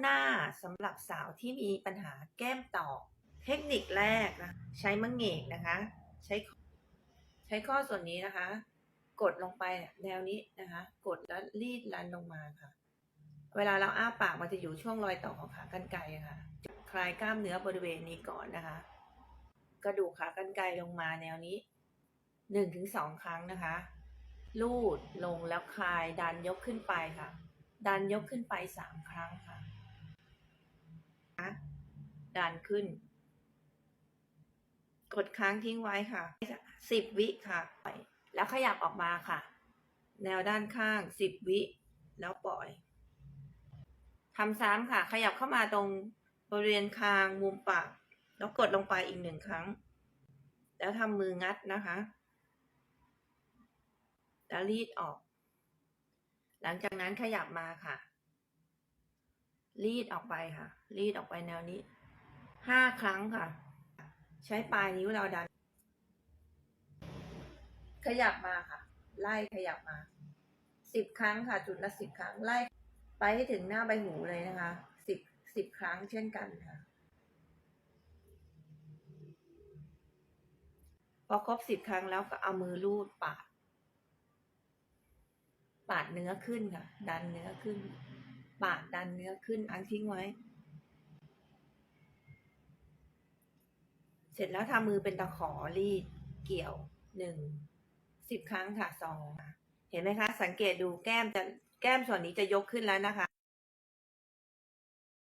หน้าสำหรับสาวที่มีปัญหาแก้มตอกเทคนิคแรกนะใช้มะเหงกนะคะ ใช้ใช้ข้อส่วนนี้นะคะ กดลงไปแนวนี้นะคะ กดแล้วรีดรันลงมาค่ะ เวลาเราอ้าปากมันจะอยู่ช่วงรอยต่อของขากรรไกรค่ะคลายกล้ามเนื้อบริเวณนี้ก่อนนะคะ กระดูกขากรรไกรลงมาแนวนี้หนึ่งถึงสองครั้งนะคะ ลูดลงแล้วคลายดันยกขึ้นไปค่ะ ดันยกขึ้นไปสามครั้งค่ะ ดันขึ้น กดค้างทิ้งไว้ค่ะสิบวิค่ะปล่อยแล้วขยับออกมาค่ะ แนวด้านข้างสิบวิ แล้วปล่อยทำซ้ำค่ะ ขยับเข้ามาตรงบริเวณคางมุมปาก แล้วกดลงไปอีกหนึ่งครั้ง แล้วทำมืองัดนะคะแล้วรีดออก หลังจากนั้นขยับมาค่ะ รีดออกไปค่ะ รีดออกไปแนวนี้ ห้าครั้งค่ะ ใช้ปลายนิ้วเราดัน ขยับมาค่ะ ไล่ขยับมาสิบครั้งค่ะ จุดละสิบครั้งไล่ไปให้ถึงหน้าใบหูเลยนะคะสิบสิบครั้งเช่นกันค่ะ พอครบสิบครั้งแล้วก็เอามือลูดปาด ปาดเนื้อขึ้นค่ะ ดันเนื้อขึ้น ปาดดันเนื้อขึ้นอังทิ้งไว้ เสร็จแล้วทำมือเป็นตะขอรีดเกี่ยวหนึ่งสิบครั้งค่ะสองเห็นไหมคะ สังเกตดูแก้มจะแก้มส่วนนี้จะยกขึ้นแล้วนะคะ